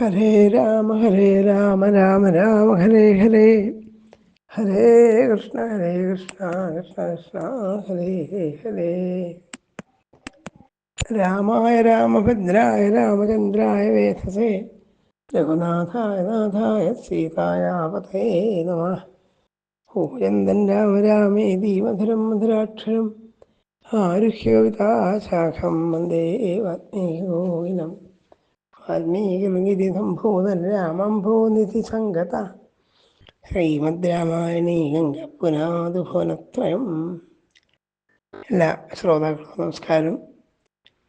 ഹരേ രാമ ഹരേ രാമ രാമ രാമ ഹരേ ഹരേ. ഹരേ കൃഷ്ണ ഹരേ കൃഷ്ണ കൃഷ്ണ കൃഷ്ണ ഹരേ ഹരേ. രാമായ രാമഭദ്രായ രാമചന്ദ്രായ വേധസേ. രഘുനാഥായ നാഥായ സീതായ പതേ നമ. ഭൂചന്ദൻ രാമ രാമേതി മധുരം മധുരാക്ഷരം. ആരുഹ്യവിതാശാഖം വന്ദേ വാത്മീകോവിനം വാൽമീകിർഗിരി സംഭൂതൻ രാമം സംഗത ശ്രീമദ് രാമായണീ ഗംഗപുനാത് ഭുവനത്രയം എല്ലാ ശ്രോതാക്കൾക്കും നമസ്കാരം.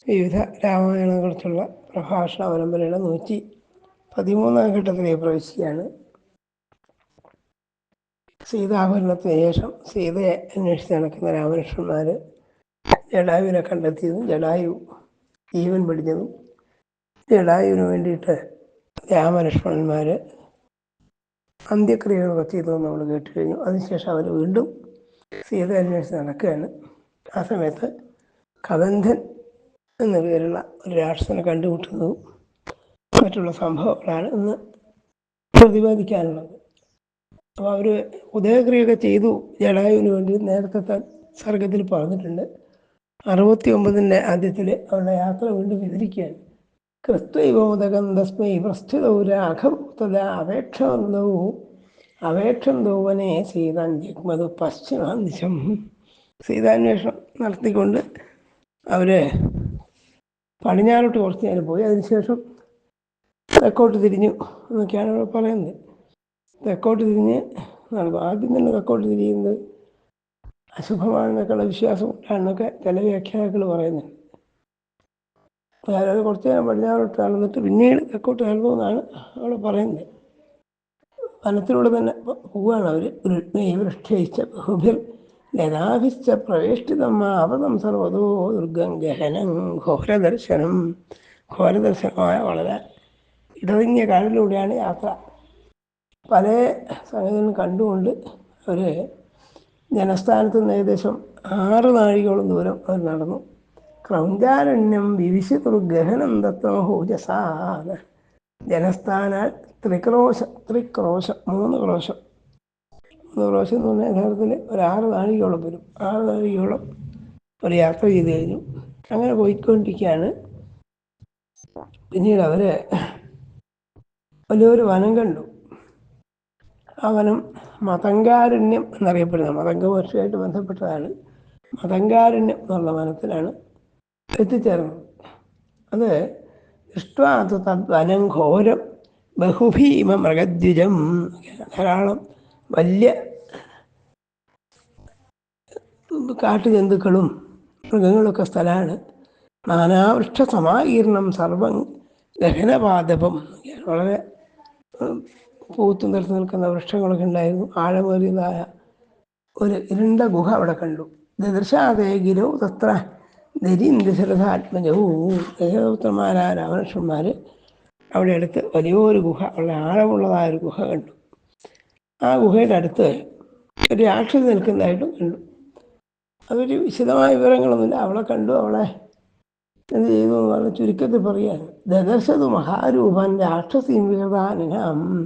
വിവിധ രാമായണങ്ങളെക്കുറിച്ചുള്ള പ്രഭാഷണ പരമ്പരയുടെ നൂറ്റി പതിമൂന്നാം ഘട്ടത്തിലേക്ക് പ്രവേശിക്കുകയാണ്. സീതാഭരണത്തിന് ശേഷം സീതയെ അന്വേഷിച്ച് നടക്കുന്ന രാമകൃഷ്ണന്മാർ ജഡായുവിനെ കണ്ടെത്തിയതും ജഡായു ജീവൻ പിടിഞ്ഞതും ജഡായുവിന് വേണ്ടിയിട്ട് രാമലക്ഷ്മണന്മാർ അന്ത്യക്രിയകളൊക്കെ ചെയ്തതെന്ന് നമ്മൾ കേട്ട് കഴിഞ്ഞു അതിനുശേഷം അവർ വീണ്ടും സീത അന്വേഷിച്ച് നടക്കുകയാണ്. ആ സമയത്ത് കബന്ധൻ എന്ന പേരുള്ള ഒരു രാക്ഷസനെ കണ്ടുമുട്ടുന്നതും മറ്റുള്ള സംഭവങ്ങളാണ് ഇന്ന് പ്രതിപാദിക്കാനുള്ളത്. അപ്പോൾ അവർ ഉദയക്രിയൊക്കെ ചെയ്തു ജഡായുവിന് വേണ്ടി നേരത്തെ സർഗത്തിൽ പറഞ്ഞിട്ടുണ്ട്. അറുപത്തി ഒമ്പതിന്റെ ആദ്യത്തിൽ അവരുടെ യാത്ര വീണ്ടും വിവരിക്കുകയാണ്. കൃത്വൈവോദകം തസ്മൈ പ്രസ്ഥിതൗ രാഘവ തഥാ അപേക്ഷന്തൗ. അപേക്ഷന്തൗവനെ സീതാൻ ജിഗ്മതു പശ്ചിമാദിശം സീതാന്വേഷണം നടത്തിക്കൊണ്ട് അവർ പടിഞ്ഞാറോട്ട് കുറച്ച് നേരം പോയി. അതിനുശേഷം തെക്കോട്ട് തിരിഞ്ഞു എന്നൊക്കെയാണ് ഇവിടെ പറയുന്നത്. തെക്കോട്ട് തിരിഞ്ഞ് ആദ്യം തന്നെ തെക്കോട്ട് തിരിയുന്നത് അശുഭമാണെന്നൊക്കെയുള്ള വിശ്വാസം ഉണ്ടാണെന്നൊക്കെ ചില വ്യാഖ്യാനങ്ങൾ പറയുന്നുണ്ട്. അതായത് കുറച്ച് നേരം പടിഞ്ഞാറോട്ട് നടന്നിട്ട് പിന്നീട് തെക്കോട്ട് നടന്നു എന്നാണ് പറയുന്നത് വനത്തിലൂടെ തന്നെ പോവുകയാണ് അവർ വൃക്ഷയിച്ച ബഹുഭിർ ലതാഭിച്ച പ്രവേഷ്ടിതം അവതം സർവതോ ദുർഗം ഗഹനം ഘോരദർശനം. ഘോരദർശനമായ വളരെ ഇടതിങ്ങിയ കാടിലൂടെയാണ് യാത്ര. പല സംഗതികളും കണ്ടുകൊണ്ട് അവർ ജനസ്ഥാനത്ത് നിന്ന് ഏകദേശം ആറ് നാഴികയോളം ദൂരം അവർ നടന്നു. ക്രൗഞ്ചാരണ്യം വിവിശിതുർ ഗഹനം ദത്തം ഹോജസാന ജനസ്ഥാനാൽ ത്രിക്രോശം ത്രിക്രോശം മൂന്ന് ക്രോശം. മൂന്ന് ക്രോശം എന്ന് പറഞ്ഞാൽ യഥാർത്ഥത്തിൽ ഒരു ആറ് നാഴികയോളം വരും. ആറ് നാഴികയോളം ഒരു യാത്ര ചെയ്ത് കഴിഞ്ഞു. അങ്ങനെ പോയിക്കൊണ്ടിരിക്കുകയാണ്. പിന്നീട് അവർ വലിയൊരു വനം കണ്ടു. ആ വനം മതങ്കാരണ്യം എന്നറിയപ്പെടുന്നത്. മതംഗവർഷമായിട്ട് ബന്ധപ്പെട്ടതാണ്. മതങ്കാരണ്യം എന്നുള്ള വനത്തിലാണ് എത്തിച്ചേർന്നത് അത് ഇഷ്ടാത് തദ്വനം ഘോരം ബഹുഭീമ മൃഗദ്വിജം ധാരാളം വലിയ കാട്ടുജന്തുക്കളും മൃഗങ്ങളൊക്കെ സ്ഥലമാണ്. നാനാവൃക്ഷ സമാകീർണം സർവം ഗഹനപാദപം വളരെ പൂത്തും നിർത്തി നിൽക്കുന്ന വൃക്ഷങ്ങളൊക്കെ ഉണ്ടായിരുന്നു. ആഴമേറിയതായ ഒരു ഇരുണ്ട ഗുഹ അവിടെ കണ്ടു. ദൃശാതേ ഗിരോ തത്ര ദരീന്ദ്രശരഥാത്മജവും ദശരഥപുത്രന്മാരായ രാമകൃഷ്ണന്മാർ അവിടെ അടുത്ത് വലിയൊരു ഗുഹ വളരെ ആഴമുള്ളതായ ഒരു ഗുഹ കണ്ടു. ആ ഗുഹയുടെ അടുത്ത് ഒരു രാക്ഷസി നിൽക്കുന്നതായിട്ടും കണ്ടു. അതൊരു വിശദമായ വിവരങ്ങളൊന്നുമില്ല. അവളെ കണ്ടു അവളെ എന്ത് ചെയ്തു? വളരെ ചുരുക്കത്തിൽ പറയാണ് ദദർശതു മഹാരൂപൻ രാക്ഷസീം വികൃതാനം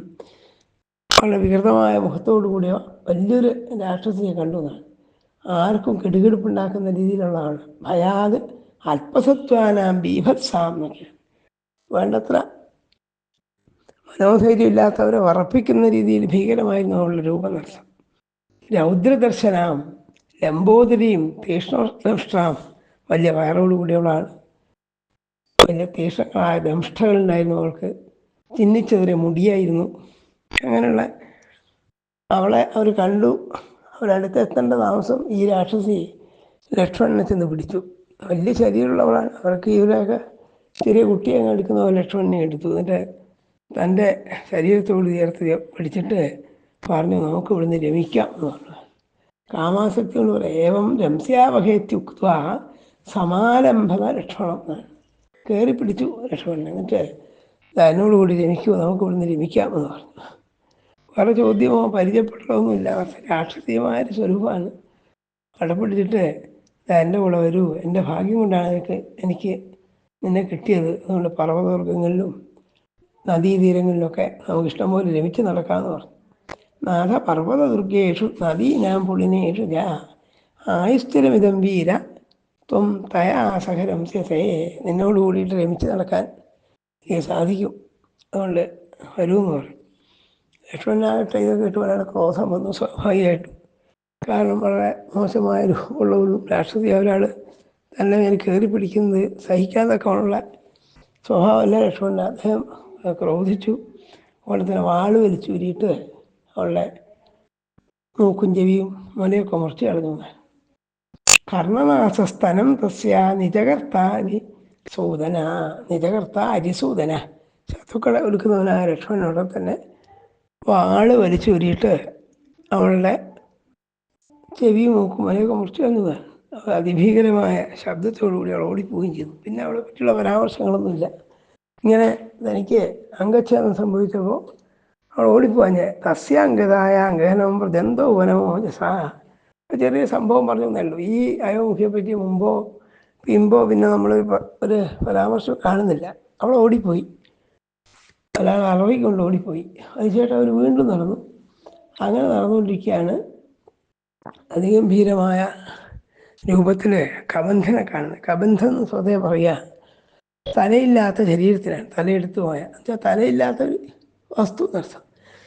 വളരെ വികൃതമായ മുഖത്തോടു കൂടിയ വലിയൊരു രാക്ഷസിയെ കണ്ടു എന്നാണ്. ആർക്കും കെടുകെടുപ്പുണ്ടാക്കുന്ന രീതിയിലുള്ളതാണ്. ഭയാത് അല്പസത്വാനാം ബീഭത്സാം വേണ്ടത്ര മനോധൈര്യം ഇല്ലാത്തവരെ ഉറപ്പിക്കുന്ന രീതിയിൽ ഭീകരമായിരുന്നു അവളുടെ രൂപനർത്തം രൗദ്രദർശനാം ലംബോദരിയും തീഷ്ണദംഷ്ടാം വലിയ വയറോടുകൂടിയവളാണ് വലിയ തീഷ്ണങ്ങളായ ദംഷ്ടകളുണ്ടായിരുന്നു അവൾക്ക്. ചിന്നിച്ചെതിരെ മുടിയായിരുന്നു. അങ്ങനെയുള്ള അവളെ അവർ കണ്ടു. അവരടുത്ത് എത്തേണ്ട താമസം ഈ രാക്ഷസി ലക്ഷ്മണനെ ചെന്ന് പിടിച്ചു. വലിയ ശരീരമുള്ളവളാണ്. അവർക്ക് ഇവരൊക്കെ ചെറിയ കുട്ടിയെ എടുക്കുന്ന ലക്ഷ്മണനെ എടുത്തു. എന്നിട്ട് തന്റെ ശരീരത്തോട് ചേർത്ത് പിടിച്ചിട്ട് പറഞ്ഞു നമുക്ക് ഇവിടുന്ന് രമിക്കാം എന്ന് പറഞ്ഞു. കാമാസക്തി കൊണ്ട് പറയാം ഏവം രംസ്യാവഹേത്യുക്ത സമാരംഭത ലക്ഷ്മണം കയറി പിടിച്ചു ലക്ഷ്മണൻ എന്നിട്ട് എന്നോട് കൂടി രമിക്കുമോ നമുക്ക് ഇവിടുന്ന് രമിക്കാം എന്ന് പറഞ്ഞു. വേറെ ചോദ്യമോ പരിചയപ്പെട്ടതൊന്നുമില്ല രാക്ഷസീയമായ ഒരു സ്വരൂപമാണ്. അവിടെ എന്റെ കൂടെ വരൂ. എന്റെ ഭാഗ്യം കൊണ്ടാണ് എനിക്ക് എനിക്ക് നിന്നെ കിട്ടിയത്. അതുകൊണ്ട് പർവതവർഗങ്ങളിലും നദീതീരങ്ങളിലൊക്കെ നമുക്ക് ഇഷ്ടംപോലെ രമിച്ച് നടക്കാമെന്ന് പറഞ്ഞു. നാഥ പർവത ദുർഗേഷു ഞാൻ പുളിനേഷു ഞാ ആയുസ്ഥിരമിതം വീര ത്വം തയാ സഹരം സ്യസേ നിന്നോട് കൂടിയിട്ട് രമിച്ച് നടക്കാൻ എനിക്ക് സാധിക്കും. അതുകൊണ്ട് വരുമെന്ന് പറഞ്ഞു. ലക്ഷ്മണനാകട്ടെ ഇതൊക്കെ കിട്ടുവാനാണ് ക്രോധം വന്നു സ്വാഭാവികമായിട്ടും. കാരണം വളരെ മോശമായ രൂപമുള്ള ഒരു രാഷ്ട്രീയ ഒരാൾ തന്നെ ഞാൻ കയറി പിടിക്കുന്നത്. സഹിക്കാതൊക്കെ ഉള്ള സ്വഭാവമല്ല ലക്ഷ്മണൻ അദ്ദേഹം ക്രോധിച്ചു. അതുപോലെ തന്നെ വാൾ വലിച്ചൂരിയിട്ട് അവളുടെ മൂക്കും ചെവിയും മുലയൊക്കെ മുറിച്ച് കളഞ്ഞു. കർണനാശസ്തനം തസ്യ നിജകർത്താരി സൂതന. നിജകർത്ത അരിസൂതന. ശത്രുക്കളെ ഒരുക്കുന്നവനായ ലക്ഷ്മണനോടെ തന്നെ വാൾ വലിച്ചൂരിയിട്ട് അവളുടെ ചെവി മൂക്കും അതിനൊക്കെ മുറിച്ച് അവൾ അതിഭീകരമായ ശബ്ദത്തോടുകൂടി അവൾ ഓടിപ്പോവുകയും ചെയ്തു. പിന്നെ അവളെ പറ്റിയുള്ള പരാമർശങ്ങളൊന്നുമില്ല. ഇങ്ങനെ തനിക്ക് അംഗച്ഛേദം സംഭവിച്ചപ്പോൾ അവൾ ഓടിപ്പോഞ്ഞ് തസ്യാംഗതായ അംഗഹനം ദന്തോ വനമോ സാ. ചെറിയ സംഭവം പറഞ്ഞു എന്നേ ഈ അയോമുഖിയെ പറ്റി മുമ്പോ പിമ്പോ പിന്നെ നമ്മൾ ഒരു പരാമർശം കാണുന്നില്ല. അവൾ ഓടിപ്പോയി. ഒരാൾ അറവിക്കൊണ്ട് ഓടിപ്പോയി. അതിനുശേഷം അവർ വീണ്ടും നടന്നു. അങ്ങനെ നടന്നുകൊണ്ടിരിക്കുകയാണ്. അതിഗംഭീരമായ രൂപത്തിൽ കബന്ധനെ കാണുന്നത്. കബന്ധം എന്ന് സ്വതേ പറയുക തലയില്ലാത്ത ശരീരത്തിനാണ് തലയെടുത്തു പോയ എന്നുവെച്ചാൽ തലയില്ലാത്ത വസ്തു നർത്തം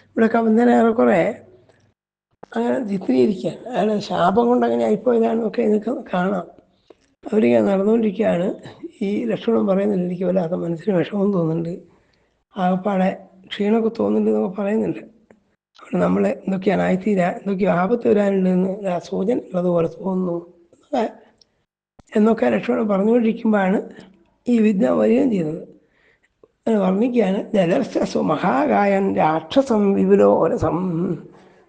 ഇവിടെ കബന്ധന ഏറെക്കുറെ അങ്ങനെ ചിത്രീകരിക്കുകയാണ്. അയാളെ ശാപം കൊണ്ട് അങ്ങനെ ആയിപ്പോയതാണെന്നൊക്കെ നിങ്ങൾക്ക് കാണാം. അവരിങ്ങനെ നടന്നുകൊണ്ടിരിക്കുകയാണ്. ഈ ലക്ഷണം പറയുന്നില്ല എനിക്ക് വല്ലാത്ത മനസ്സിന് വിഷമം തോന്നുന്നുണ്ട്. ആകപ്പാടെ ക്ഷീണമൊക്കെ തോന്നുന്നുണ്ട് എന്നൊക്കെ പറയുന്നുണ്ട്. അവിടെ നമ്മൾ എന്തൊക്കെയാണ് ആയിത്തീരാ എന്തൊക്കെയോ ആപത്ത് വരാനുണ്ടെന്ന് സൂചന ഉള്ളതുപോലെ തോന്നുന്നു. എന്നൊക്കെ ലക്ഷ്മണൻ പറഞ്ഞുകൊണ്ടിരിക്കുമ്പോഴാണ് ഈ വിദ്യ വരികയും ചെയ്തത് വർണിക്കുകയാണ് ജലർസു മഹാകായൻ രാക്ഷസം വിപുലോ ഒരസം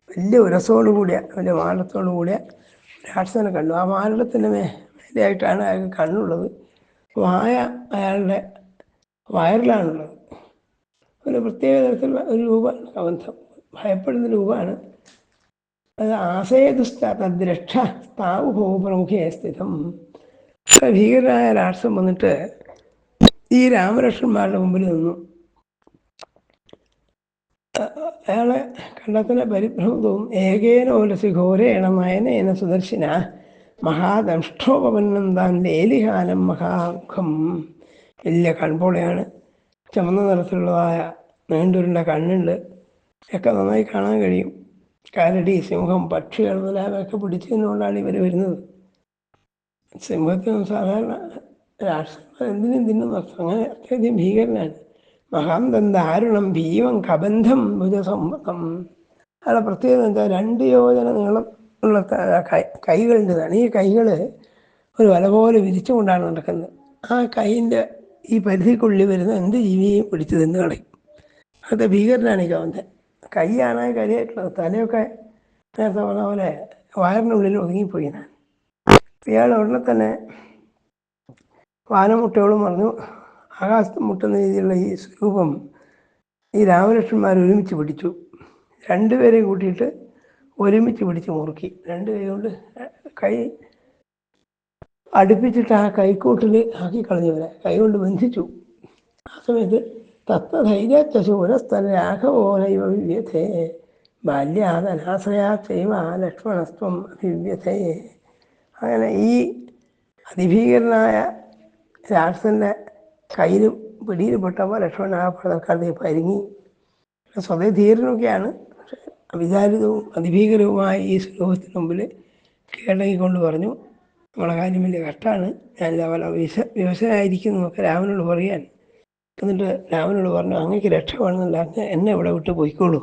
വലിയ ഉരസോടു കൂടിയ വലിയ മാലത്തോടു കൂടിയ രാക്ഷസനെ കണ്ടു. ആ മാലത്തിന്റെ മേ മേലെയായിട്ടാണ് അയാൾക്ക് കണ്ണുള്ളത്. വായ അയാളുടെ വയറിലാണുള്ളത്. ഒരു പ്രത്യേക തരത്തിലുള്ള ഒരു രൂപമാണ് കബന്ധം ഭയപ്പെടുന്ന രൂപമാണ്. അത് ആശയദുഷ്ട തദ്രക്ഷ സ്ഥാവു ഭൂപ്രമുഖേ സ്ഥിതം. ഭീകരനായ രാഷ്ട്രം വന്നിട്ട് ഈ രാമലക്ഷ്മന്മാരുടെ മുമ്പിൽ നിന്നു. അയാളെ കണ്ടത്തിന് പരിഭ്രമം തോന്നും ഏകേനോലസി ഘോരേണ നയനേന സുദർശിന മഹാദംഷ്ടോപന്നം താൻ ലേലിഹാനം മഹാമുഖം. വലിയ കൺപോളയാണ്. ചുമന്ന നിറത്തിലുള്ളതായ നീണ്ടുരുണ്ട കണ്ണുണ്ട്. ഒക്കെ നന്നായി കാണാൻ കഴിയും. കാലടി സിംഹം പക്ഷികൾ മുതലായവയൊക്കെ പിടിച്ചതുകൊണ്ടാണ് ഇവർ വരുന്നത്. സിംഹത്തിന് സാധാരണ രാഷ്ട്രീയ എന്തിനും തിന്നുന്നു അങ്ങനെ അത്യധികം ഭീകരനാണ്. മഹാന്തം ദാരുണം ഭീമം കബന്ധം ഭുജസമ്പം അയാളെ പ്രത്യേകത എന്താ? രണ്ട് യോജന നീളം ഉള്ള കൈകളുണ്ടതാണ് ഈ കൈകൾ ഒരു വല പോലെ വിരിച്ചുകൊണ്ടാണ് നടക്കുന്നത്. ആ കൈയിന്റെ ഈ പരിധിക്കുള്ളിൽ വരുന്ന എന്ത് ജീവിയെയും പിടിച്ചു തിന്ന് കളയും. അത് ഭീകരനാണ് ഈ കവന്തൻ കൈയാണ് കരിയായിട്ടുള്ളത് തലയൊക്കെ നേരത്തെ പറഞ്ഞ പോലെ വയറിനുള്ളിൽ ഒതുങ്ങിപ്പോയി ഞാൻ ഇയാൾ ഉടനെ തന്നെ വാനമുട്ടയോളം പറഞ്ഞു ആകാശത്ത് മുട്ടുന്ന രീതിയിലുള്ള ഈ സ്വരൂപം ഈ രാമലക്ഷ്മന്മാർ ഒരുമിച്ച് പിടിച്ചു. രണ്ടുപേരെയും കൂട്ടിയിട്ട് ഒരുമിച്ച് പിടിച്ച് മുറുക്കി. രണ്ട് കൈ കൊണ്ട് കൈ അടുപ്പിച്ചിട്ട് ആ കൈക്കോട്ടിൽ ആക്കി കളഞ്ഞവരെ. കൈകൊണ്ട് ബന്ധിച്ചു. ആ സമയത്ത് തത്ത രാഘവോനൈവ വിവ്യഥേ ബാല്യാദനാശ്രയാ ചെയ്വ ലക്ഷ്മണസ്ത്വം അഭിവ്യഥേ അങ്ങനെ ഈ അതിഭീകരനായ രാക്ഷസന്റെ കയ്യിലും പിടിയിൽപ്പെട്ടപ്പോൾ ലക്ഷ്മണൻ ആ പടക്കാലത്തേക്ക് പരിങ്ങി സ്വതേ ധീരനൊക്കെയാണ് അവിചാരിതവും അതിഭീകരവുമായ ഈ ശ്ലോകത്തിന് മുമ്പിൽ കീഴടങ്ങിക്കൊണ്ട് പറഞ്ഞു. കാര്യം വലിയ കഷ്ടമാണ് ഞാൻ അവനെ വിശ വിവശനായിരിക്കും ഒക്കെ രാമനോട് പറയാൻ. എന്നിട്ട് രാമനോട് പറഞ്ഞു അങ്ങേക്ക് രക്ഷ അങ്ങ് എന്നെ ഇവിടെ വിട്ട് പോയിക്കോളൂ.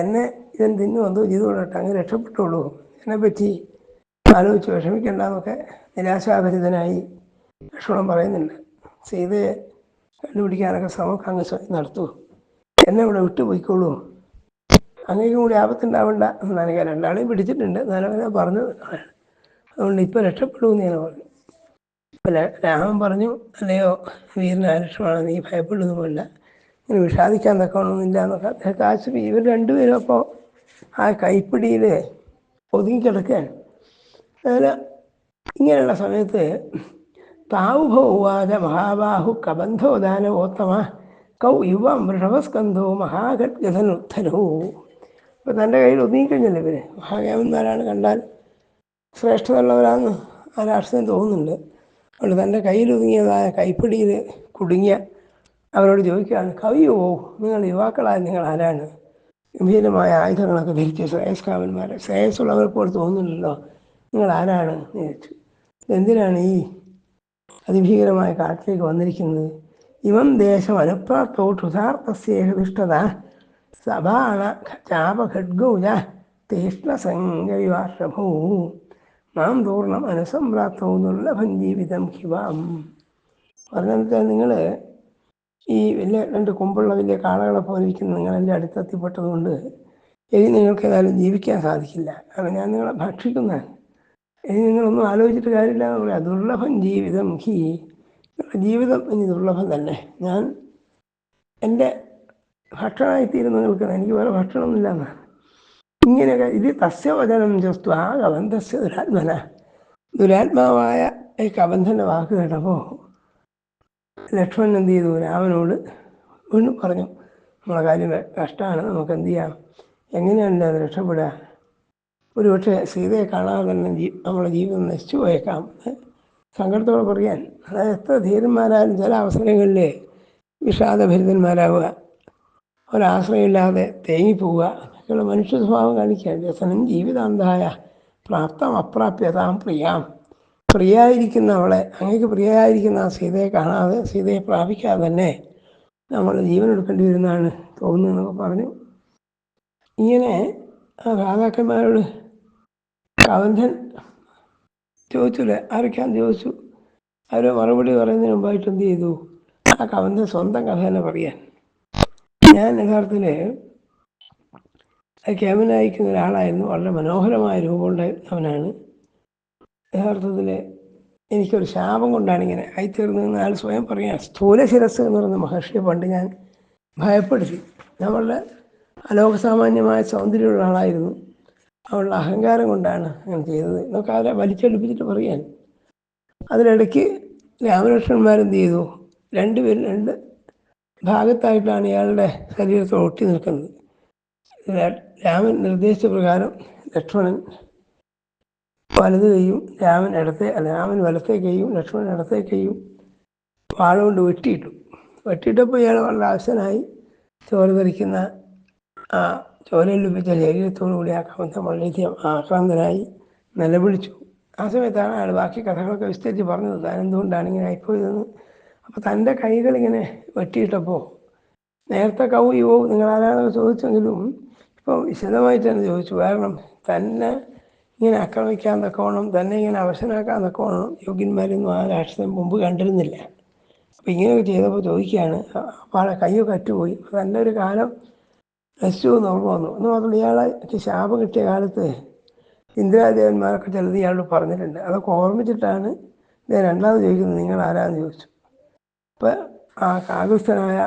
എന്നെ ഇവൻ തിന്നു എന്തോ കൊടുക്കട്ടെ അങ്ങ് രക്ഷപ്പെട്ടോളൂ. എന്നെ പറ്റി ആലോചിച്ച് വിഷമിക്കണ്ടെന്നൊക്കെ നിരാശാഭരിതനായി ലക്ഷണം പറയുന്നുണ്ട്. സീതയെ കണ്ടുപിടിക്കാനൊക്കെ ശ്രമമൊക്കെ അങ്ങ് നടത്തൂ. എന്നെ ഇവിടെ വിട്ടു പോയിക്കോളൂ. അങ്ങേക്കും കൂടി ആപത്തുണ്ടാവണ്ട എന്നാണ് രണ്ടാളെയും പിടിച്ചിട്ടുണ്ട്. എന്നാലും പറഞ്ഞത്. അതുകൊണ്ട് ഇപ്പോൾ രക്ഷപ്പെടുമെന്ന് ഞാൻ പറഞ്ഞു. അപ്പോൾ രാമൻ പറഞ്ഞു അല്ലയോ വീരനായ ലക്ഷ്മണ നീ ഭയപ്പെടുന്നുമില്ല ഇങ്ങനെ വിഷാദിക്കാൻ തക്കണമെന്നില്ല എന്നൊക്കെ അദ്ദേഹം കാശ് ഇവർ രണ്ടുപേരും അപ്പോൾ ആ കൈപ്പിടിയിൽ ഒതുങ്ങിക്കിടക്കാൻ അതിൽ ഇങ്ങനെയുള്ള സമയത്ത് താവുഭവാച മഹാബാഹു കബന്ധോദാനോത്തമ കൗ യുവം വൃഷഭസ്കന്ധോ മഹാഗദ്ഗതനുദ്ധനോ അപ്പൊ തന്റെ കയ്യിൽ ഒതുങ്ങിക്കഴിഞ്ഞല്ലോ ഇവർ മഹാകേമന്മാരാണ് കണ്ടാൽ ശ്രേഷ്ഠതയുള്ളവരാണെന്ന് ആ രാഷ്ട്രീയം തോന്നുന്നുണ്ട്. അതുകൊണ്ട് തന്റെ കയ്യിലൊതുങ്ങിയതായ കൈപ്പിടിയിൽ കുടുങ്ങിയ അവരോട് ചോദിക്കുകയാണ് കവിയോ നിങ്ങൾ യുവാക്കളായ നിങ്ങൾ ആരാണ്? ഗംഭീരമായ ആയുധങ്ങളൊക്കെ ധരിച്ച ശ്രേയസ്കാവന്മാരെ ശ്രേയസ്സുള്ളവരെ പോലെ തോന്നുന്നില്ലല്ലോ നിങ്ങൾ ആരാണ്? എന്ന് ചോദിച്ചു. എന്തിനാണ് ഈ അതിഭീകരമായ കാട്ടിലേക്ക് വന്നിരിക്കുന്നത്? ഇവം ദേശം അനുപ്രാപ്തോ ക്ഷുതാർത്ഥസ്യേഹതിഷ്ഠത സഭാണ ചാപഖഡ്ഗൗജ തീഷ്ണസംഗവിവാഷഭൂ മാം പൂർണം അനുസംപ്രാപ്തോ ഭഞ്ജീവിതം ജീവിതം ഹിവാം. പറഞ്ഞാൽ നിങ്ങൾ ഈ വലിയ രണ്ട് കൊമ്പുള്ള വലിയ കാളകളെ പോലെ ഇരിക്കുന്ന നിങ്ങളെല്ലാം അടുത്തെത്തിപ്പെട്ടതുകൊണ്ട് ഇനി നിങ്ങൾക്ക് ഏതായാലും ജീവിക്കാൻ സാധിക്കില്ല. കാരണം ഞാൻ നിങ്ങളെ ഭക്ഷിക്കുന്നതാണ്. ഇനി നിങ്ങളൊന്നും ആലോചിച്ചിട്ട് കാര്യമില്ല എന്ന് പറയാം. ദുർലഭം ജീവിതം ഹി. നിങ്ങളുടെ ജീവിതം ഇനി ദുർലഭം തന്നെ. ഞാൻ എന്റെ ഭക്ഷണമായിത്തീരും നിങ്ങൾക്ക് എനിക്ക് വേറെ ഭക്ഷണമൊന്നുമില്ല എന്നാണ്. ഇങ്ങനെയൊക്കെ. ഇത് തസ്യവചനം ജസ്തു ആ കബന്ധസ്യ ദുരാത്മന. ദുരാത്മാവായ ഈ കബന്ധന്റെ വാക്ക് കേട്ടപ്പോൾ ലക്ഷ്മണൻ എന്ത് ചെയ്തു? രാമനോട് വീണ്ടും പറഞ്ഞു നമ്മളെ കാര്യം കഷ്ടമാണ് നമുക്ക് എന്ത് ചെയ്യാം? എങ്ങനെയാണ് അത് രക്ഷപ്പെടുക? ഒരു പക്ഷേ സീതയെ കാണാതെ തന്നെ ജീ നമ്മളെ ജീവിതം നശിച്ചു പോയേക്കാം. സങ്കടത്തോടെ പറയാൻ അതായത് എത്ര ധീരന്മാരായാലും ചില അവസരങ്ങളിൽ വിഷാദഭരിതന്മാരാവുക. ഒരാശ്രയമില്ലാതെ തേങ്ങിപ്പോവുക ഒക്കെയുള്ള മനുഷ്യ സ്വഭാവം കാണിക്കുക വ്യസനം ജീവിതാന്തായ പ്രാപ്തം അപ്രാപ്യതാം പ്രിയാം. പ്രിയായിരിക്കുന്ന അവളെ അങ്ങേക്ക് പ്രിയായിരിക്കുന്ന ആ സീതയെ കാണാതെ സീതയെ പ്രാപിക്കാതെ തന്നെ നമ്മൾ ജീവൻ എടുക്കേണ്ടി വരുന്നതാണ് തോന്നുന്നതെന്നൊക്കെ പറഞ്ഞു. ഇങ്ങനെ രാജാക്കന്മാരോട് കവന്ധൻ ചോദിച്ചില്ലേ ആരൊക്കെയാ ചോദിച്ചു. അവർ മറുപടി പറയുന്നതിന് മുമ്പായിട്ട് എന്ത് ചെയ്തു? ആ കവന്ധൻ സ്വന്തം കഥ തന്നെ പറയാൻ. ഞാൻ യഥാർത്ഥത്തിൽ ക്യാമനയക്കുന്ന ഒരാളായിരുന്നു. വളരെ മനോഹരമായ രൂപമുള്ള അവനാണ്. യഥാർത്ഥത്തിൽ എനിക്കൊരു ശാപം കൊണ്ടാണ് ഇങ്ങനെ ആയിത്തീർന്നതെന്ന് ആൾ സ്വയം പറയാം സ്ഥൂല ശിരസ് എന്ന് പറയുന്ന മഹർഷിയെ പണ്ട് ഞാൻ ഭയപ്പെടുത്തി. ഞാൻ വളരെ അലോകസാമാന്യമായ സൗന്ദര്യമുള്ള ആളായിരുന്നു അവളുടെ അഹങ്കാരം കൊണ്ടാണ് അങ്ങനെ ചെയ്തത്. എന്നൊക്കെ അവരെ വലിച്ചെടുപ്പിച്ചിട്ട് പറയാൻ. അതിനിടയ്ക്ക് രാമലക്ഷ്മണന്മാരെന്ത് ചെയ്തു? രണ്ടുപേരും രണ്ട് ഭാഗത്തായിട്ടാണ് ഇയാളുടെ ശരീരത്തിൽ ഒട്ടി നിൽക്കുന്നത്. രാമൻ നിർദ്ദേശിച്ച പ്രകാരം ലക്ഷ്മണൻ വലത് കൈയും രാമൻ ഇടത്തെ അല്ല രാമൻ വലത്തെ കൈയും ലക്ഷ്മണൻ ഇടത്തെ കൈയും വാളുകൊണ്ട് വെട്ടിയിട്ടു. വെട്ടിയിട്ടപ്പോൾ ഇയാൾ വളരെ ആവശ്യനായി ചോര ധരിക്കുന്ന ആ ചോരയിൽ ലഭിച്ച ശരീരത്തോടു കൂടി ആ കവന്തം വളരെയധികം ആക്രാന്തനായി നിലവിളിച്ചു. ആ സമയത്താണ് അയാൾ ബാക്കി കഥകളൊക്കെ വിസ്തരിച്ച് പറഞ്ഞത്. താൻ എന്തുകൊണ്ടാണ് ഇങ്ങനെ ആയിപ്പോയതെന്ന്. അപ്പോൾ തന്റെ കൈകൾ ഇങ്ങനെ വെട്ടിയിട്ടപ്പോൾ നേരത്തെ കൗ യുവോ നിങ്ങൾ ആരാണെന്ന് ചോദിച്ചെങ്കിലും ഇപ്പോൾ വിശദമായിട്ടാണ് ചോദിച്ചു കാരണം തന്നെ ഇങ്ങനെ ആക്രമിക്കാൻ തക്കവണ്ണം തന്നെ ഇങ്ങനെ അവശനാക്കാൻ തക്കവണ്ണം യോഗ്യന്മാരൊന്നും ആ രാഷ്ട്രം മുമ്പ് കണ്ടിരുന്നില്ല. അപ്പോൾ ഇങ്ങനെയൊക്കെ ചെയ്തപ്പോൾ ചോദിക്കുകയാണ് അപ്പോൾ ആളെ കയ്യൊക്കെ അറ്റുപോയി തന്റെ ഒരു കാലം നശിച്ചു എന്ന് ഓർമ്മ വന്നു. എന്ന് മാത്രമല്ല ഇയാളെ ശാപം കിട്ടിയ കാലത്ത് ഇന്ദിരാദേവന്മാരൊക്കെ ചിലത് ഇയാളോട് പറഞ്ഞിട്ടുണ്ട്. അതൊക്കെ ഓർമ്മിച്ചിട്ടാണ് ഞാൻ രണ്ടാമത് ചോദിക്കുന്നത് നിങ്ങൾ ആരാന്ന് ചോദിച്ചു? അപ്പോൾ ആ കാകുസ്ഥനായ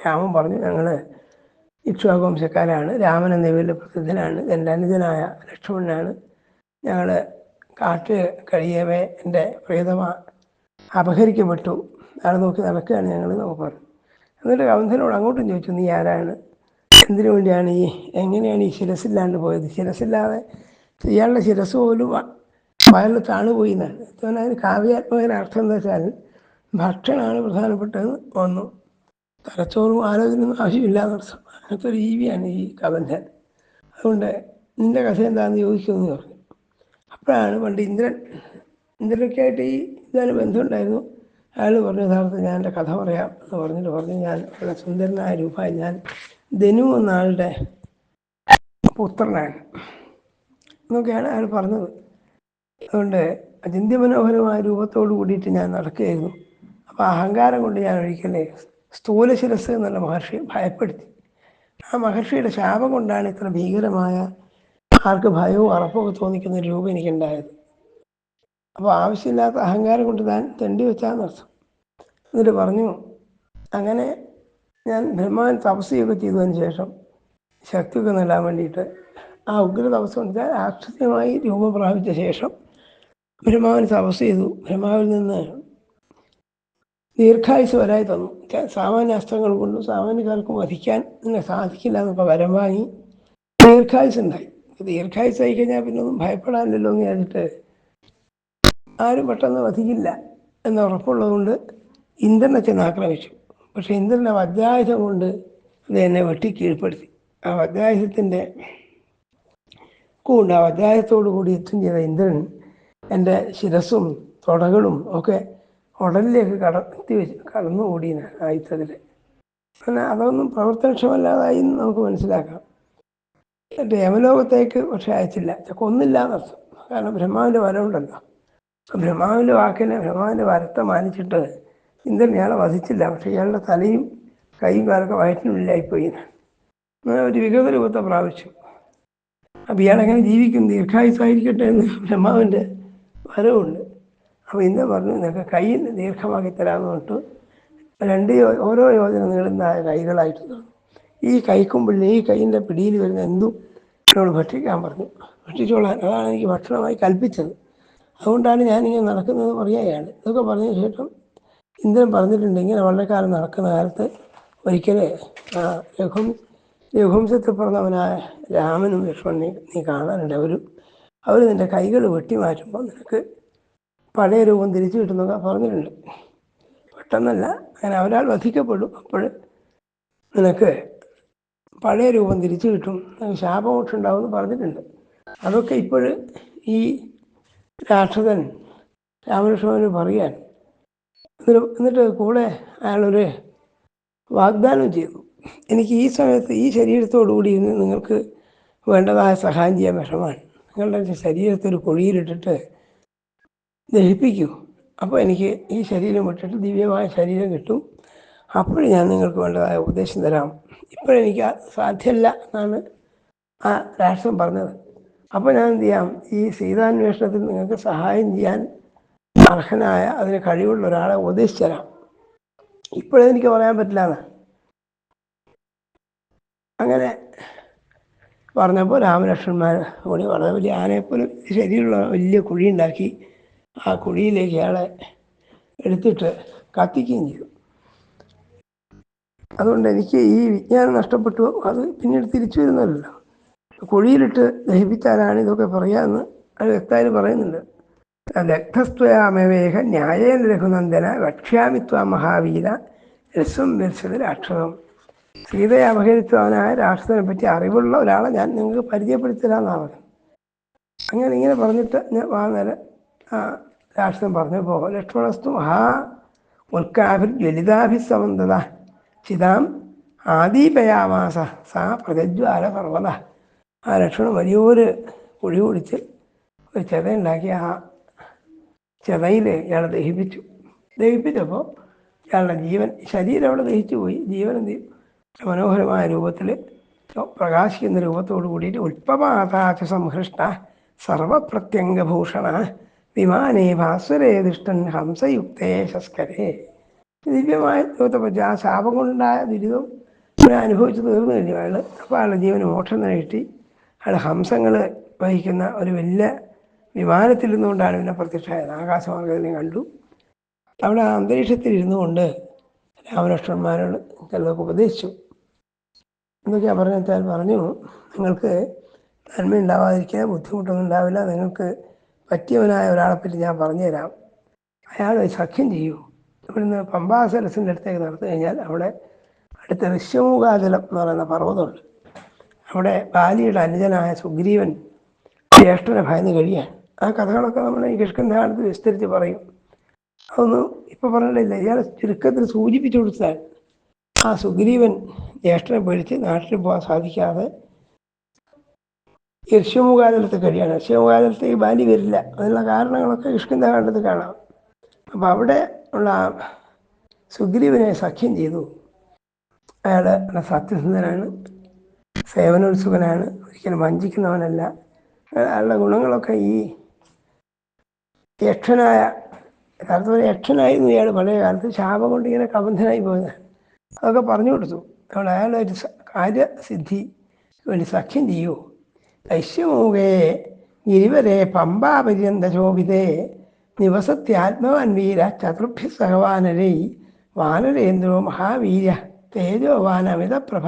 രാമൻ പറഞ്ഞു ഞങ്ങൾ ഇക്ഷ്വാകുവംശക്കാരാണ് രാമൻ എന്ന പേരിൽ പ്രസിദ്ധനാണ്. അനുജനായ ലക്ഷ്മണനാണ്. ഞങ്ങൾ കാട്ടിൽ കഴിയവേ എന്റെ പ്രേതമ അപഹരിക്കപ്പെട്ടു. ആളെ നോക്കി നടക്കുകയാണ് ഞങ്ങൾ നമുക്ക് പറഞ്ഞു എന്നിട്ട് കൗന്ധനോട് അങ്ങോട്ടും ചോദിച്ചു നീ ആരാണ്? എന്തിനു വേണ്ടിയാണ് ഈ എങ്ങനെയാണ് ഈ ശിരസില്ലാണ്ട് പോയത്? ശിരസില്ലാതെ ഇയാളുടെ ശിരസ് പോലും വയറിൽ താണുപോയി എന്നാണ് എന്നാൽ അതിന് കാവ്യാത്മകന അർത്ഥം എന്താ വെച്ചാൽ ഭക്ഷണമാണ് പ്രധാനപ്പെട്ടത് വന്നു. തലച്ചോറും ആലോചനയൊന്നും ആവശ്യമില്ലാത്ത ഒരു ജീവിയാണ് ഈ കവന്ധൻ അതുകൊണ്ട് നിന്റെ കഥ എന്താണെന്ന് ചോദിക്കുമെന്ന് പറഞ്ഞു. അപ്പോഴാണ് പണ്ട് ഇന്ദ്രൻ ഇന്ദ്രനൊക്കെ ആയിട്ട് ഈ ഇതാണ് ബന്ധമുണ്ടായിരുന്നു. അയാൾ പറഞ്ഞു യഥാർത്ഥം ഞാൻ എന്റെ കഥ പറയാം എന്ന് പറഞ്ഞിട്ട് പറഞ്ഞു. ഞാൻ വളരെ സുന്ദരനായ രൂപമായി ഞാൻ ധനു എന്ന ആളുടെ പുത്രനാണ് എന്നൊക്കെയാണ് അയാൾ പറഞ്ഞത്. അതുകൊണ്ട് അചിന്യമനോഹരമായ രൂപത്തോട് കൂടിയിട്ട് ഞാൻ നടക്കുകയായിരുന്നു. അപ്പോൾ അഹങ്കാരം കൊണ്ട് ഞാൻ ഒഴിക്കലേ സ്ഥൂല ശിരസ് എന്നുള്ള മഹർഷി ഭയപ്പെടുത്തി. ആ മഹർഷിയുടെ ശാപം കൊണ്ടാണ് ഇത്ര ഭീകരമായ ആർക്ക് ഭയവും അറപ്പൊക്കെ തോന്നിക്കുന്ന ഒരു രൂപം എനിക്കുണ്ടായത്. അപ്പോൾ ആവശ്യമില്ലാത്ത അഹങ്കാരം കൊണ്ട് താൻ തെണ്ടി വെച്ചാന്നർത്ഥം എന്നിട്ട് പറഞ്ഞു അങ്ങനെ ഞാൻ ബ്രഹ്മാൻ തപസ്സയൊക്കെ ചെയ്തതിന് ശേഷം ശക്തിയൊക്കെ നേടാൻ വേണ്ടിയിട്ട് ആ ഉഗ്ര തപസ് കൊണ്ട് ഞാൻ രാക്ഷസമായി രൂപം പ്രാപിച്ച ശേഷം ബ്രഹ്മാവിന് തപസ് ചെയ്തു. ബ്രഹ്മാവിൽ നിന്ന് ദീർഘായുസ് വരായി തന്നു. സാമാന്യ അസ്ത്രങ്ങൾ കൊണ്ടും സാമാന്യക്കാർക്കും വധിക്കാൻ സാധിക്കില്ല എന്നൊക്കെ വരം വാങ്ങി ദീർഘായുസ് ഉണ്ടായി. ദീർഘായുസ് ആയി കഴിഞ്ഞാൽ പിന്നെ ഒന്നും ഭയപ്പെടാനില്ലല്ലോ എന്ന് വിചാരിച്ചിട്ട് ആരും പെട്ടെന്ന് വധിക്കില്ല എന്ന് ഉറപ്പുള്ളതുകൊണ്ട് ഇന്ദ്രനെ ചെന്ന് ആക്രമിച്ചു. പക്ഷേ ഇന്ദ്രന്റെ വജ്രായുധം കൊണ്ട് അത് എന്നെ വെട്ടി കീഴ്പ്പെടുത്തി. ആ വജ്രായുധത്തിന്റെ കൂണ്ട് ആ വജ്രായുധത്തോടു കൂടി യുദ്ധം ചെയ്ത ഇന്ദ്രൻ എന്റെ ശിരസും തുടകളും ഒക്കെ ഉടലിലേക്ക് കടത്തി വെച്ച് കടന്നു ഓടിയാണ് യുദ്ധത്തിൽ അങ്ങനെ അതൊന്നും പ്രവർത്തനക്ഷമല്ലാതായി നമുക്ക് മനസ്സിലാക്കാം. ദേവലോകത്തേക്ക് പക്ഷെ അയച്ചില്ല. കൊന്നില്ല എന്നർത്ഥം കാരണം ബ്രഹ്മാവിന്റെ വരമുണ്ടല്ലോ ബ്രഹ്മാവിന്റെ വാക്കിനെ ബ്രഹ്മാവിന്റെ വരത്തെ മാനിച്ചിട്ട് ഇന്ദ്രൻ ഇയാളെ വധിച്ചില്ല പക്ഷെ ഇയാളുടെ തലയും കൈയും കാലൊക്കെ വയറ്റിനുള്ളിലായിപ്പോയി. അങ്ങനെ ഒരു വികൃത രൂപത്തെ പ്രാപിച്ചു. അപ്പം ഇയാളെങ്ങനെ ജീവിക്കും? ദീർഘായുസായിരിക്കട്ടെ എന്ന് ബ്രഹ്മാവിന്റെ വരവുണ്ട്. അപ്പോൾ ഇന്ന് പറഞ്ഞു നിങ്ങൾക്ക് കൈ ദീർഘമാക്കി തരാമെന്ന് പറഞ്ഞിട്ട് രണ്ട് ഓരോ യോജന നീളുന്ന കൈകളായിട്ട് ഈ കൈക്കുമ്പിളിൽ ഈ കൈയിന്റെ പിടിയിൽ വരുന്ന എന്തും എന്നോട് ഭക്ഷിക്കാൻ പറഞ്ഞു. ഭക്ഷിച്ചോളാൻ. അതാണ് എനിക്ക് ഭക്ഷണമായി കൽപ്പിച്ചത്. അതുകൊണ്ടാണ് ഞാനിങ്ങനെ നടക്കുന്നത് പറയുകയാണ്. ഇതൊക്കെ പറഞ്ഞ ശേഷം ഇന്ദ്രൻ പറഞ്ഞിട്ടുണ്ട് ഇങ്ങനെ വളരെ കാലം നടക്കുന്ന കാലത്ത് ഒരിക്കലേ രഘും രഘുവംശത്തിൽ പറഞ്ഞവനായ രാമനും ലക്ഷ്മണനെ നീ കാണാനുണ്ട്. അവരും അവർ നിന്റെ കൈകൾ വെട്ടിമാറ്റുമ്പോൾ നിനക്ക് പഴയ രൂപം തിരിച്ചു കിട്ടുന്നൊക്കെ പറഞ്ഞിട്ടുണ്ട്. പെട്ടെന്നല്ല അങ്ങനെ ഒരാൾ വധിക്കപ്പെടും അപ്പോൾ നിനക്ക് പഴയ രൂപം തിരിച്ചു കിട്ടും ശാപമോക്ഷം ഉണ്ടാവും എന്ന് പറഞ്ഞിട്ടുണ്ട്. അതൊക്കെ ഇപ്പോൾ ഈ രാക്ഷസൻ രാമകൃഷ്ണന് പറയാൻ എന്നിട്ട് കൂടെ അയാളൊരു വാഗ്ദാനം ചെയ്തു. എനിക്ക് ഈ സമയത്ത് ഈ ശരീരത്തോടുകൂടി ഇന്ന് നിങ്ങൾക്ക് വേണ്ടതായ സഹായം ചെയ്യാൻ വിഷമാണ് നിങ്ങളുടെ ശരീരത്തിൽ കുഴിയിലിട്ടിട്ട് ദഹിപ്പിക്കൂ. അപ്പോൾ എനിക്ക് ഈ ശരീരം വിട്ടിട്ട് ദിവ്യമായ ശരീരം കിട്ടും. അപ്പോൾ ഞാൻ നിങ്ങൾക്ക് വേണ്ടതായ ഉപദേശം തരാം. ഇപ്പോഴെനിക്ക് സാധ്യമല്ല എന്നാണ് ആ രാഷ്ട്രം പറഞ്ഞത്. അപ്പോൾ ഞാൻ എന്ത് ചെയ്യാം? ഈ സീതാന്വേഷണത്തിൽ നിങ്ങൾക്ക് സഹായം ചെയ്യാൻ അർഹനായ അതിന് കഴിവുള്ള ഒരാളെ ഉപദേശിച്ചു തരാം. ഇപ്പോഴെനിക്ക് പറയാൻ പറ്റില്ല എന്ന്. അങ്ങനെ പറഞ്ഞപ്പോൾ രാമലക്ഷ്മണന്മാർ കൂടി വളരെ വലിയ ആനയെപ്പോലും ശരീരമുള്ള വലിയ കുഴി ഉണ്ടാക്കി ആ കുഴിയിലേക്ക് അയാളെ എടുത്തിട്ട് കത്തിക്കുകയും ചെയ്തു. അതുകൊണ്ട് എനിക്ക് ഈ വിജ്ഞാനം നഷ്ടപ്പെട്ടു. അത് പിന്നീട് തിരിച്ചു വരുന്നതല്ലോ. കുഴിയിലിട്ട് ദഹിപ്പിച്ചാലാണ് ഇതൊക്കെ പറയാമെന്ന് അത് വ്യക്തമായി പറയുന്നുണ്ട്. ലഗ്ധസ്ത്വയാമവേഹ ന്യായേന രഘുനന്ദന വക്ഷ്യാമിത്വ മഹാവീര രസം വരിച്ചത് രാക്ഷസം. സീതയെ അപഹരിച്ചവനായ രാക്ഷസനെ പറ്റി അറിവുള്ള ഒരാളെ ഞാൻ നിങ്ങൾക്ക് പരിചയപ്പെടുത്തരാന്നാണ് അങ്ങനെ ഇങ്ങനെ പറഞ്ഞിട്ട് ഞാൻ ആ ആ പറഞ്ഞു പറഞ്ഞപ്പോൾ ലക്ഷ്മണസ്തു മഹാ ഉൽക്കാഭിർ ജ്വലിതാഭിസമന്തത ചിതാം ആദീപയാമാസ സാ പ്രജജ്വാല പർവത ആ ലക്ഷ്മണൻ വലിയൊരു കുഴി കുടിച്ച് ഒരു ചെതയുണ്ടാക്കി ആ ചെതയിൽ ഇയാളെ ദഹിപ്പിച്ചു. ദഹിപ്പിച്ചപ്പോൾ ഇയാളുടെ ജീവൻ ശരീരം അവിടെ ദഹിച്ചു പോയി. ജീവൻ എന്ത് ചെയ്യും? മനോഹരമായ രൂപത്തിൽ പ്രകാശിക്കുന്ന രൂപത്തോടു കൂടിയിട്ട് ഉൽപ്പമാതാച്ച സംഹൃഷ്ട സർവപ്രത്യംഗഭൂഷണ. വിമാനേ ഭാസ്വരേ ദുഷ്ടൻ ഹംസയുക്തേ ശസ്കരേ. ദിവ്യമായ രൂപത്തെ പറ്റി ആ ശാപം കൊണ്ടുണ്ടായ ദുരിതം ഇവിടെ അനുഭവിച്ച് തീർന്നു കഴിഞ്ഞു. അയാൾ അപ്പോൾ അയാളുടെ ജീവന് മോക്ഷം നേട്ടി അയാൾ ഹംസങ്ങൾ വഹിക്കുന്ന ഒരു വലിയ വിമാനത്തിൽ നിന്നുകൊണ്ടാണ് പിന്നെ പ്രത്യക്ഷമായത്. ആകാശമാർഗത്തിനെ കണ്ടു. അവിടെ ആ അന്തരീക്ഷത്തിൽ ഇരുന്നു കൊണ്ട് രാമലക്ഷ്മണന്മാരോട് ചിലതൊക്കെ ഉപദേശിച്ചു. എന്തൊക്കെയാ പറഞ്ഞു വെച്ചാൽ പറഞ്ഞു നിങ്ങൾക്ക് നന്മ ഉണ്ടാവാതിരിക്കുക ബുദ്ധിമുട്ടൊന്നും ഉണ്ടാവില്ല. നിങ്ങൾക്ക് പറ്റിയവനായ ഒരാളെപ്പറ്റി ഞാൻ പറഞ്ഞുതരാം. അയാൾ സഖ്യം ചെയ്യൂ. ഇവിടുന്ന് പമ്പാസരസിന്റെ അടുത്തേക്ക് നടത്തി കഴിഞ്ഞാൽ അവിടെ അടുത്ത ഋഷ്യമൂകാചലം എന്ന് പറയുന്ന പർവതമുണ്ട്. അവിടെ ബാലിയുടെ അനുജനായ സുഗ്രീവൻ ജ്യേഷ്ഠനെ ഭയന്ന് കഴിയാൻ ആ കഥകളൊക്കെ നമ്മൾ ഈ കിഷ്കന്ധാനത്ത് വിസ്തരിച്ച് പറയും. അതൊന്നും ഇപ്പം പറഞ്ഞിട്ടില്ല. ഇയാൾ ചുരുക്കത്തിൽ സൂചിപ്പിച്ചു കൊടുത്താൽ ആ സുഗ്രീവൻ ജ്യേഷ്ഠനെ പേടിച്ച് നാട്ടിൽ പോകാൻ സാധിക്കാതെ യർഷ്യമുഖാതലത്ത് കഴിയാണ്. യർഷ്യമുഖാതലത്തേക്ക് ബാലി വരില്ല. അതിനുള്ള കാരണങ്ങളൊക്കെ കിഷ്കന്ധാനത്ത് കാണാം. അപ്പം അവിടെ ഉള്ള സുഗ്രീവനെ സഖ്യം ചെയ്തു. അയാൾ സത്യസന്ധനാണ്. സേവനോത്സുകനാണ്. ഒരിക്കലും വഞ്ചിക്കുന്നവനല്ല. അയാളുടെ ഗുണങ്ങളൊക്കെ ഈ യക്ഷനായ യഥാർത്ഥത്തിൽ യക്ഷനായിരുന്നു ഇയാൾ പഴയ കാലത്ത് ശാപം കൊണ്ട് ഇങ്ങനെ കബന്ധനായി പോയത് അതൊക്കെ പറഞ്ഞു കൊടുത്തു. അപ്പോൾ അയാൾ ഒരു കാര്യസിദ്ധി വേണ്ടി സഖ്യം ചെയ്യൂ ഐശ്യമൂകേ ഗിരിവരെ പമ്പാപര്യന്ത ശോഭിതേ നിവസത്യാത്മവാൻ വീര ചതുർഭ്യ സഹവാനരൈ വാനരേന്ദ്രോ മഹാവീര തേജോവാനമിതപ്രഭ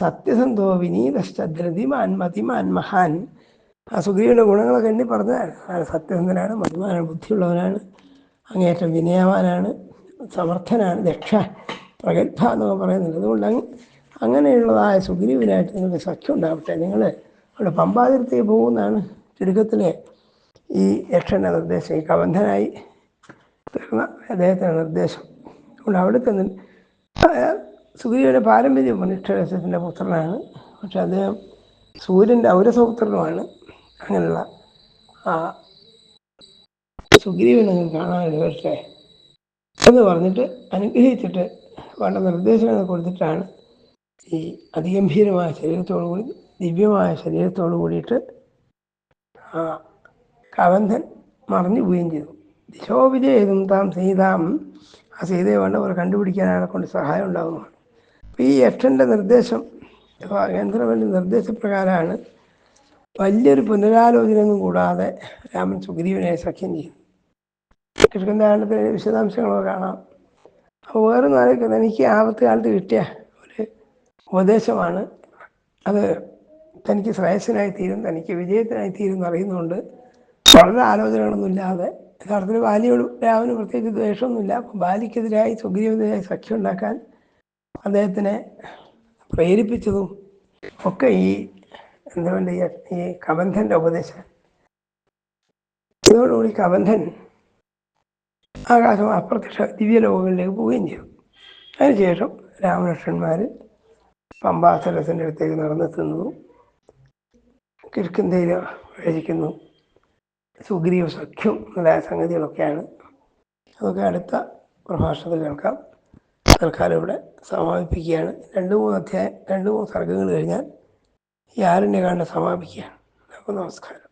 സത്യസന്ധോ വിനീതശ്ച ധൃതിമാൻ മതിമാൻ മഹാൻ. ആ സുഗ്രീവന്റെ ഗുണങ്ങളൊക്കെ എണ്ണി പറഞ്ഞതാണ്. ആണ് സത്യസന്ധനാണ് മതിമാനാണ് ബുദ്ധിയുള്ളവനാണ് അങ്ങേറ്റം വിനയവാനാണ് സമർത്ഥനാണ് ദക്ഷ പ്രഗത്ഭ എന്നൊക്കെ പറയുന്നുണ്ട്. അതുകൊണ്ട് അങ്ങ് അങ്ങനെയുള്ളതായ സുഗ്രീവനായിട്ട് നിങ്ങൾക്ക് സഖ്യം ഉണ്ടാവട്ടെ. നിങ്ങൾ അവിടെ പമ്പാതിരത്തേക്ക് പോകുന്നതാണ് ചുരുക്കത്തിലെ ഈ യക്ഷന്റെ നിർദ്ദേശം. ഈ കബന്ധനായി തീർന്ന അദ്ദേഹത്തിന്റെ നിർദ്ദേശം. അതുകൊണ്ട് അവിടുത്തെ സുഗ്രീവന്റെ പാരമ്പര്യം മനുഷ്യരസത്തിന്റെ പുത്രനാണ്. പക്ഷെ അദ്ദേഹം സൂര്യന്റെ ഔരസപുത്രനുമാണ്. അങ്ങനെയുള്ള ആ സുഗ്രീവനെ കാണാൻ പക്ഷേ എന്ന് പറഞ്ഞിട്ട് അനുഗ്രഹിച്ചിട്ട് വേണ്ട നിർദ്ദേശങ്ങൾ കൊടുത്തിട്ടാണ് ഈ അതിഗംഭീരമായ ശരീരത്തോടു കൂടി ദിവ്യമായ ശരീരത്തോട് കൂടിയിട്ട് ആ കവന്ധൻ മറിഞ്ഞു പോവുകയും ചെയ്തു. ദിശോവിജയതും താം സീതാം. ആ സീതയെ വേണ്ടവർ കണ്ടുപിടിക്കാൻ അയാളെ കൊണ്ട് സഹായം ഉണ്ടാകുന്നതാണ് അപ്പോൾ ഈ യക്ഷന്റെ നിർദ്ദേശം കേന്ദ്രവന്റെ നിർദ്ദേശപ്രകാരമാണ് വലിയൊരു പുനരാലോചനയൊന്നും കൂടാതെ രാമൻ സുഗ്രീവനെ സഖ്യം ചെയ്തു കിഴക്കന്താണ്ടത്തിന്റെ വിശദാംശങ്ങളൊക്കെ കാണാം. അപ്പോൾ വേറെ നാളെ എനിക്ക് ആപത്ത് കാലത്ത് കിട്ടിയ ഒരു ഉപദേശമാണ് അത്. തനിക്ക് ശ്രേയസ്സിനായി തീരും തനിക്ക് വിജയത്തിനായി തീരും എന്നറിയുന്നതുകൊണ്ട് വളരെ ആലോചനകളൊന്നും ഇല്ലാതെ യഥാർത്ഥത്തിൽ ബാലിയോട് രാമന് പ്രത്യേകിച്ച് ദ്വേഷമൊന്നുമില്ല. അപ്പം ബാലിക്കെതിരായി സുഗ്രീവനെതിരായി സഖ്യം ഉണ്ടാക്കാൻ അദ്ദേഹത്തിനെ പ്രേരിപ്പിച്ചതും ഒക്കെ ഈ എന്താ പറയുക ഈ കബന്ധന്റെ ഉപദേശം. ഇതോടുകൂടി കബന്ധൻ ആകാശം അപ്രത്യക്ഷ ദിവ്യ ലോകങ്ങളിലേക്ക് പോവുകയും ചെയ്തു. അതിനുശേഷം രാമലക്ഷ്മണന്മാർ പമ്പാസരസിന്റെ അടുത്തേക്ക് നടന്നെത്തുന്നു കിഴക്കന്തയിൽ വിഭജിക്കുന്നു സുഗ്രീവ സഖ്യം മുതലായ സംഗതികളൊക്കെയാണ്. അതൊക്കെ അടുത്ത പ്രഭാഷണത്തിൽ കേൾക്കാം. തൽക്കാലം ഇവിടെ സമാപിപ്പിക്കുകയാണ്. രണ്ട് മൂന്ന് അധ്യായം രണ്ട് മൂന്ന് സർഗങ്ങൾ കഴിഞ്ഞാൽ ഈ ആരണ്യകാണ്ഡം സമാപിക്കുകയാണ്. അപ്പോൾ നമസ്കാരം.